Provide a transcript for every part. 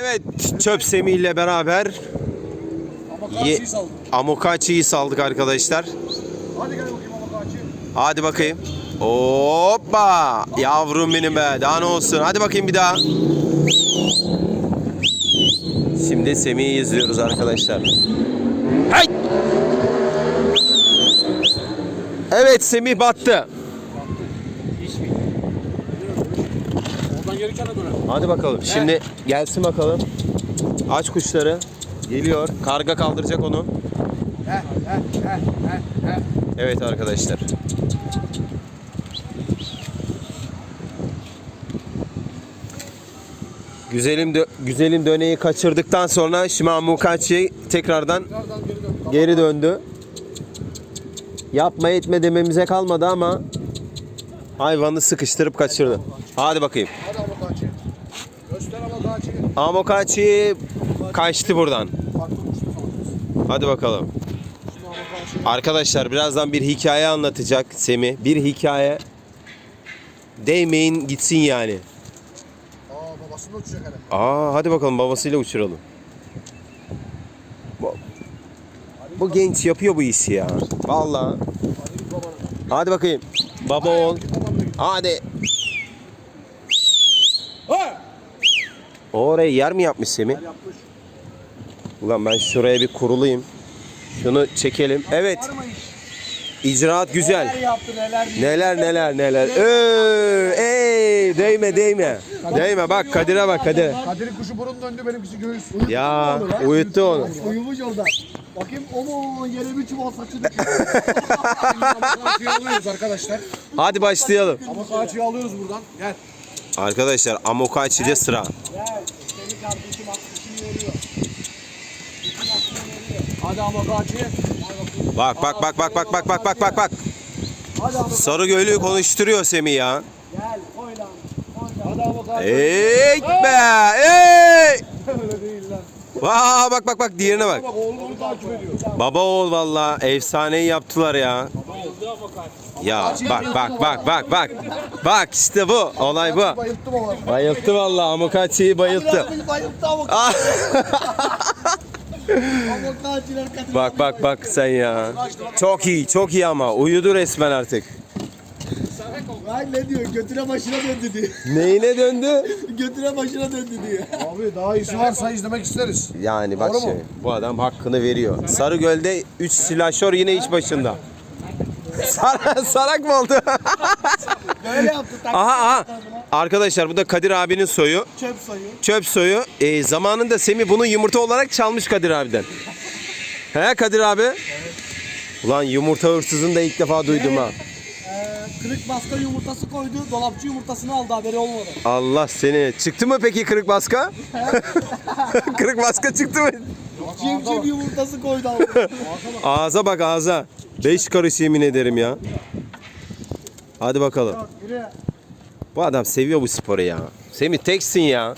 Evet çöp Semih ile beraber amokachi'yi saldık arkadaşlar. Hadi gel bakayım ama karşı. Hadi bakayım. Hoppa! Yavrum benim be. Daha ne olsun? Hadi bakayım bir daha. Şimdi Semih'i izliyoruz arkadaşlar. Hey! Evet Semih battı. Kenara döner. Hadi bakalım. Şimdi gelsin bakalım. Aç kuşları. Geliyor. Karga kaldıracak onu. Evet arkadaşlar. Güzelim dö- güzelim döneyi kaçırdıktan sonra Shimamukachi tekrardan Nereden geri dön. Tamam. geri döndü. Yapma etme dememize kalmadı ama hayvanı sıkıştırıp kaçırdı. Hadi bakayım. Hadi ama karşı. Göster ama karşı. Amokachi kaçtı buradan. Hadi bakalım. Arkadaşlar birazdan bir hikaye anlatacak Semi. Bir hikaye. Değmeyin gitsin yani. Aa babasını uçacak hele. Aa hadi bakalım babasıyla uçuralım. Bu, bu genç yapıyor bu işi ya. Vallahi. Hadi bakayım. Baba ol. Hadi. O oraya yer mi yapmış Semi? Yapmış. Ulan ben şuraya bir kurulayım. Şunu çekelim. Evet. İcraat güzel. Neler yaptı neler. Neler neler neler. Ee, ey, değme değme. Değme bak Kadir'e bak Kadir. Kadir'in kuşu burun döndü benimkisi göğüs. Ya uyuttu onu. Uyumuş orada. Bakayım onu yere bir çuval saçı döküyor. Ama karşıyı alıyoruz arkadaşlar. Hadi başlayalım. Ama karşıyı alıyoruz buradan. Gel. Arkadaşlar Amokachi'de sıra. Gel. Seni kardeşim veriyor. Hadi karşıya. Bak bak bak bak bak bak bak bak bak bak. Hadi Sarı Gölü konuşturuyor Semih ya. gel koy lan. Koy lan. Hadi ama karşıya. Ey be! Ey! Öyle değil lan. Vaa bak bak bak diğerine bak. Onu takip ediyor. Baba oğul valla efsaneyi yaptılar ya. Ya bak bak bak bak bak. Bak işte bu. Olay bu. Bayılttı baba. Bayılttı valla Amokachi'yi bayılttı. Bayılttı Ah! Bak bak bak sen ya. Çok iyi çok iyi ama uyudu resmen artık. Ay ne diyor? Götüne başına döndü diyor. Neyine döndü? Götüne başına döndü diyor. Abi daha iyisi varsa izlemek isteriz. Yani bak Doğru mu? şey, bu adam hakkını veriyor. Sarıgöl'de 3 silahşor yine iç başında. Sar sarak mı oldu? Böyle yaptı. Tak aha aha. Arkadaşlar bu da Kadir abinin soyu. çöp sayı. Çöp soyu. Ee, zamanında Semih bunu yumurta olarak çalmış Kadir abiden. He Kadir abi? Ulan yumurta hırsızını da ilk defa duydum ha. Ee, kırık baska yumurtası koydu. Dolapçı yumurtasını aldı haberi olmadı. Allah seni. Çıktı mı peki kırık baska? kırık baska çıktı mı? Civciv yumurtası koydu aldı. Ağza bak ağza. Beş karış yemin ederim ya. Hadi bakalım. Bu adam seviyor bu sporu ya. Semih teksin ya.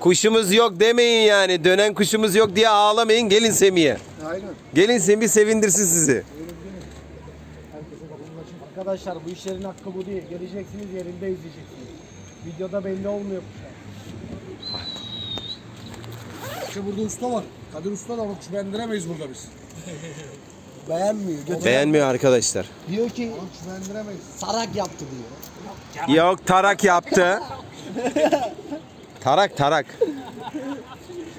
Kuşumuz yok demeyin yani. Dönen kuşumuz yok diye ağlamayın. Gelin Semih'e. Aynen. Gelin Semih sevindirsin sizi. Arkadaşlar bu işlerin hakkı bu değil. Geleceksiniz yerinde izleyeceksiniz. Videoda belli olmuyor kuşlar. İşte burada usta var. Kadir usta da var. Kuş beğendiremeyiz burada biz. Beğenmiyor. Götür. Beğenmiyor arkadaşlar. Diyor ki. Sarak yaptı diyor. Yok tarak yaptı. Tarak tarak.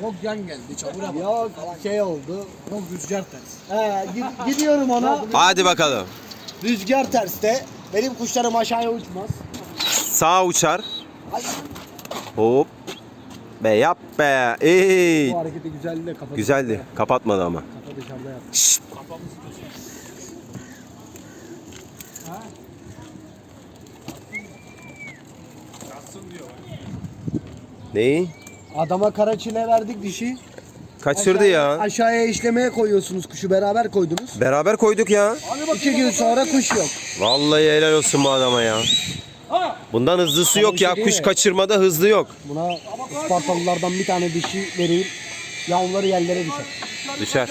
Yok yan geldi çamur yaptı. Yok şey oldu. Yok rüzgar ters. He gid- gidiyorum ona. Hadi bakalım. Rüzgar terste. Benim kuşlarım aşağıya uçmaz. Sağ uçar. Hop. Be yap be. Ey. Bu hareketi güzeldi de kafa Güzeldi. Kapatmadı ama. Dışarıda yaptı. Şşt. Neyi? Adama kara çile verdik dişi. Kaçırdı Aşağıya- ya. Aşağıya işlemeye koyuyorsunuz kuşu beraber koydunuz. Beraber koyduk ya. İki gün sonra kuş yok. Vallahi helal olsun bu adama ya. Bundan hızlısı yok şey ya. Kuş mi? kaçırmada hızlı yok. Buna Ispartalılardan bir tane dişi vereyim. Yavruları yerlere düşer. Düşer.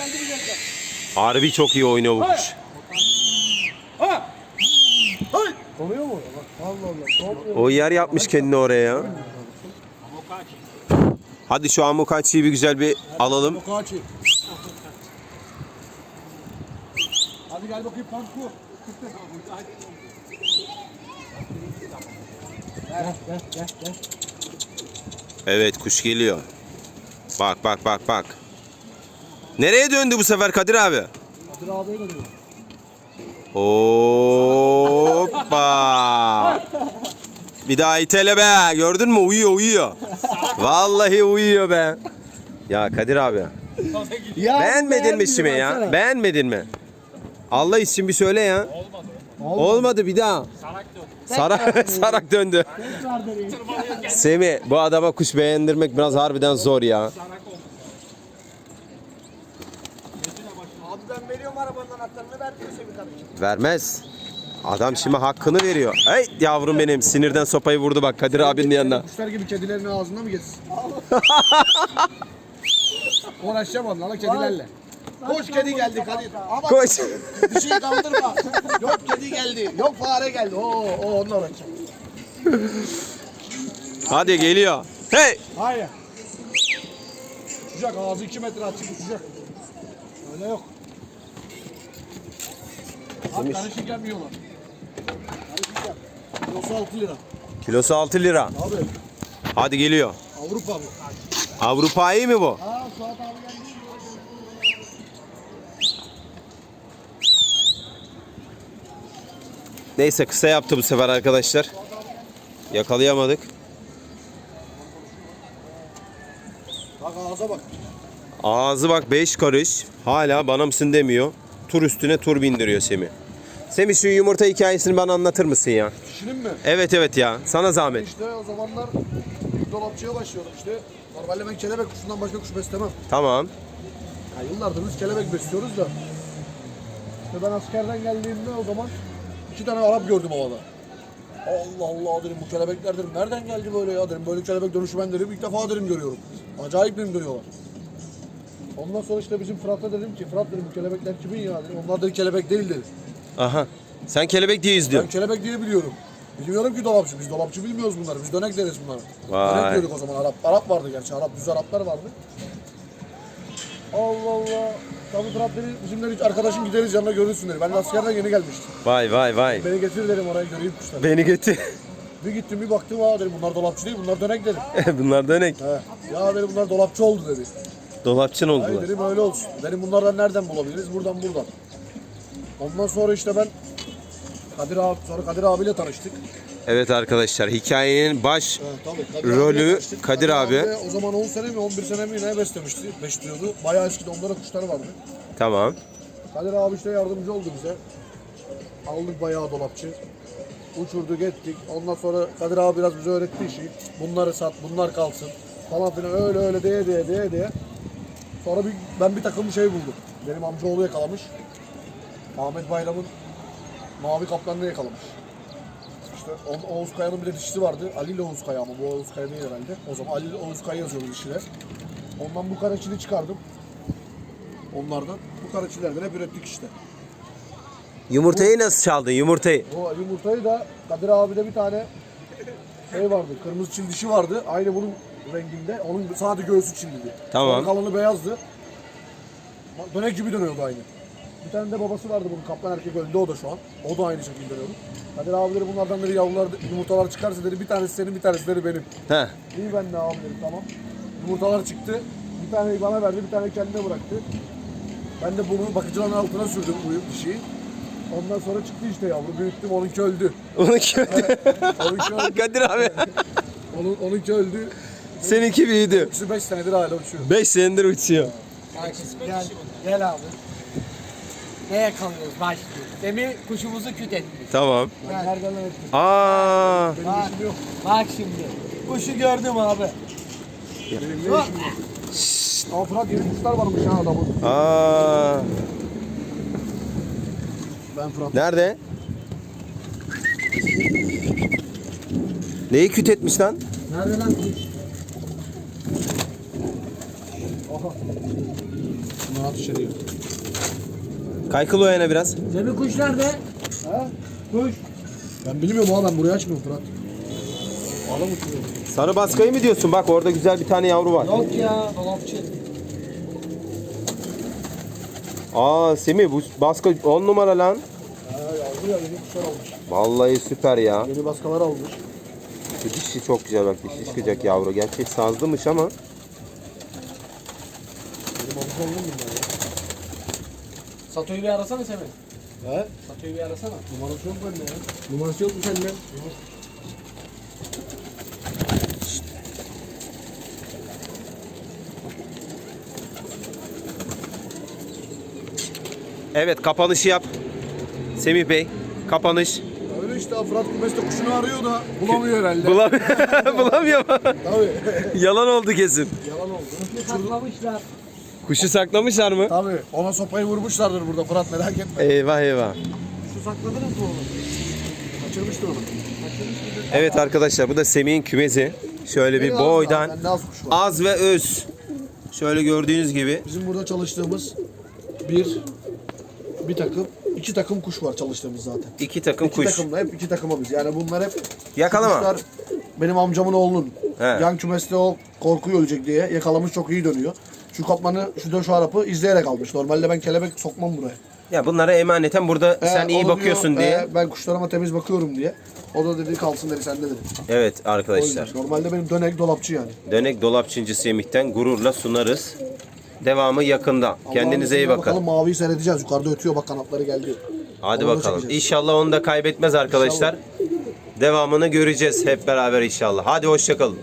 Harbi çok iyi oynuyor bu kuş. Konuyor mu? Allah Allah. O yer yapmış kendini oraya ya. Hadi şu amukaçıyı bir güzel bir alalım. Hadi gel bakayım Panku. Gel gel gel gel. Evet kuş geliyor. Bak bak bak bak. Nereye döndü bu sefer Kadir abi? Kadir abiye dönüyor. Hoppa. Bir daha itele be. Gördün mü? Uyuyor uyuyor. Vallahi uyuyor be. Ya Kadir abi. Ya, Beğenmedin mi şimdi ya? Beğenmedin mi? Allah için bir söyle ya. Olmadı bir daha. Sarak sarak döndü. Tekrar deneyim. Semih bu adama kuş beğendirmek biraz harbiden zor ya. Abi ben veriyorum arabanın anahtarını vermiyor Semih kardeşim. Vermez. Adam şimdi hakkını veriyor. Hey yavrum benim sinirden sopayı vurdu bak Kadir abinin yanına. Kuşlar gibi kedilerin ağzına mı geçsin? Uğraşacağım onlarla kedilerle. Koş kedi geldi Kadir. Ama Koş. bir şey kaldırma. Yok kedi geldi. Yok fare geldi. Oo, o onunla uğraşacağım. Hadi geliyor. Hey. Hayır. Uçacak ağzı 2 metre açık uçacak. Öyle yok. Abi karışık yapmıyorlar. Karışık yap. Kilosu 6 lira. Kilosu 6 lira. Abi Hadi geliyor. Avrupa bu. Avrupa'yı mı bu? Aa Suat abi geldi. Neyse kısa yaptı bu sefer arkadaşlar. Yakalayamadık. Bak ağza bak. Ağzı bak 5 karış. Hala bana mısın demiyor. Tur üstüne tur bindiriyor Semih. Semih şu yumurta hikayesini bana anlatır mısın ya? Kişinin mi? Evet evet ya. Sana zahmet. İşte o zamanlar dolapçıya başlıyorum işte. Normalde ben kelebek kuşundan başka kuş beslemem. Tamam. Ya yıllardır biz kelebek besliyoruz da. İşte ben askerden geldiğimde o zaman iki tane Arap gördüm havada. Allah Allah dedim bu kelebekler dedim nereden geldi böyle ya dedim böyle kelebek dönüşü ben dedim ilk defa dedim görüyorum. Acayip benim dönüyorlar. Ondan sonra işte bizim Fırat'a dedim ki Fırat dedim bu kelebekler kimin ya dedim. Onlar dedi kelebek değil dedi. Aha. Sen kelebek diye Ben izliyorsun. kelebek diye biliyorum. Bilmiyorum ki dolapçı. Biz dolapçı bilmiyoruz bunları. Biz dönek deriz bunlara. Vay. Dönek diyorduk o zaman. Arap, Arap vardı gerçi. Arap, düz Araplar vardı. Allah Allah. Tabii Fırat dedi, bizim de hiç arkadaşım gideriz yanına görürsün dedi. Ben de askerden yeni gelmiştim. Vay vay vay. Beni getir dedim oraya göreyim kuşları. Beni götür. Bir gittim bir baktım aa dedim bunlar dolapçı değil bunlar dönek dedim. Bunlar dönek. He. Ya dedim bunlar dolapçı oldu dedi. Dolapçın Hayır oldular. dedim öyle olsun. Dedim bunlardan nereden bulabiliriz? Buradan buradan. Ondan sonra işte ben Kadir abi, sonra Kadir abiyle tanıştık. Evet arkadaşlar hikayenin baş Evet, tabii. Kadir Rolü tanıştık. Kadir abi. de O zaman 10 sene mi 11 sene mi ne beslemişti, besliyordu. Bayağı eskide onlara kuşları vardı. tamam. Kadir abi işte yardımcı oldu bize. Aldık bayağı dolapçı. Uçurduk ettik. Ondan sonra Kadir abi biraz bize öğretti işi. Bunları sat, bunlar kalsın falan filan öyle öyle diye diye diye diye. Sonra bir, ben bir takım şey buldum. Benim amcaoğlu yakalamış. Ahmet Bayram'ın mavi kaplanını yakalamış. İşte o- Oğuz Kaya'nın bir de dişisi vardı. Ali ile Oğuz Kaya ama bu Oğuz Kaya değil herhalde. O zaman Ali ile Oğuz Kaya yazıyordu dişiler. Ondan bu karaçili çıkardım. Onlardan. Bu karaçilerden hep ürettik işte. Yumurtayı nasıl çaldın yumurtayı? O yumurtayı da Kadir abide bir tane şey vardı. Kırmızı çil dişi vardı. Aynı bunun renginde. Onun sadece göğsü çilliydi. Tamam. Sonra kalanı beyazdı. Dönek gibi dönüyordu aynı. Bir tane de babası vardı bunun kaplan erkek öldü o da şu an. O da aynı şekilde dönüyordu. Kadir abileri bunlardan biri yavrular yumurtalar çıkarsa dedi bir tanesi senin bir tanesi dedi benim. Heh. İyi ben de abi dedim tamam. Yumurtalar çıktı. Bir tane bana verdi, bir tane kendine bıraktı. Ben de bunu bakıcıların altına sürdüm bu dişiyi. Ondan sonra çıktı işte yavru. Büyüttüm, onunki öldü. Onu kötü. Onunki öldü. Kadir abi. Onun, onunki öldü. Seninki büyüdü. İkisi 5 senedir hala uçuyor. 5 senedir uçuyor. Gel, gel abi. Neye kalıyoruz? Başlıyoruz. Demin kuşumuzu küt ettik. Tamam. Ben nereden öğrettim? Aa. Bak, bak şimdi. Kuşu gördüm abi. Ne yok? Aa Fırat yeni kuşlar varmış ha adamın. Aa. Ben Fırat. Nerede? Neyi küt etmiş lan? Nerede lan kuş? Aha. Bunlar at içeriye. Kaykıl o yana biraz. Demin kuş nerede? Ha? Kuş. Ben bilmiyorum ama ben burayı açmıyorum Fırat. Adam uçuyor. Sarı baskayı mı diyorsun? Bak orada güzel bir tane yavru var. Yok ya dolapçı. Aa Semih bu baska 10 numara lan. Ha yavru ya yeni kuşlar almış. Vallahi süper ya. Yeni baskalar almış. Şu dişi çok güzel bak dişi çıkacak yavru. Gerçi sazlımış ama. Benim ya. Sato'yu bir arasana Semih. He? Sato'yu bir arasana. Numarası yok bende ya. Numarası yok mu sende? Evet kapanışı yap. Semih Bey kapanış. Öyle işte Fırat Kumes'te kuşunu arıyor da bulamıyor herhalde. Bulam Bulamıyor mu? Tabii. Yalan oldu kesin. Yalan oldu. Saklamışlar. Kuşu saklamışlar mı? Tabii. Ona sopayı vurmuşlardır burada Fırat merak etme. Eyvah eyvah. Şu sakladınız mı onu? Kaçırmıştır onu. Evet arkadaşlar bu da Semih'in kümesi. Şöyle bir boydan az az ve öz. Şöyle gördüğünüz gibi. Bizim burada çalıştığımız bir bir takım, iki takım kuş var çalıştığımız zaten. iki takım İki kuş. takımda hep iki takıma biz. Yani bunlar hep Yakalama. kuşlar benim amcamın oğlunun. He. Yan kümeste o korkuyu ölecek diye yakalamış çok iyi dönüyor. Şu kapmanı, şu da şu izleyerek almış. Normalde ben kelebek sokmam buraya. Ya bunlara emaneten burada Ee, sen iyi bakıyorsun diyor, diye. e, ben kuşlarıma temiz bakıyorum diye. O da dedi kalsın dedi sende dedi. Evet O arkadaşlar. Normalde benim dönek dolapçı yani. Dönek dolapçıncı Semih'ten gururla sunarız. Devamı yakında. Kendinize iyi Allah'ın izniyle bakın. Bakalım maviyi seyredeceğiz. Yukarıda ötüyor bak kanatları geldi. Hadi Onu da bakalım. çekeceğiz. İnşallah onu da kaybetmez arkadaşlar. Devamını göreceğiz hep beraber inşallah. Hadi hoşçakalın.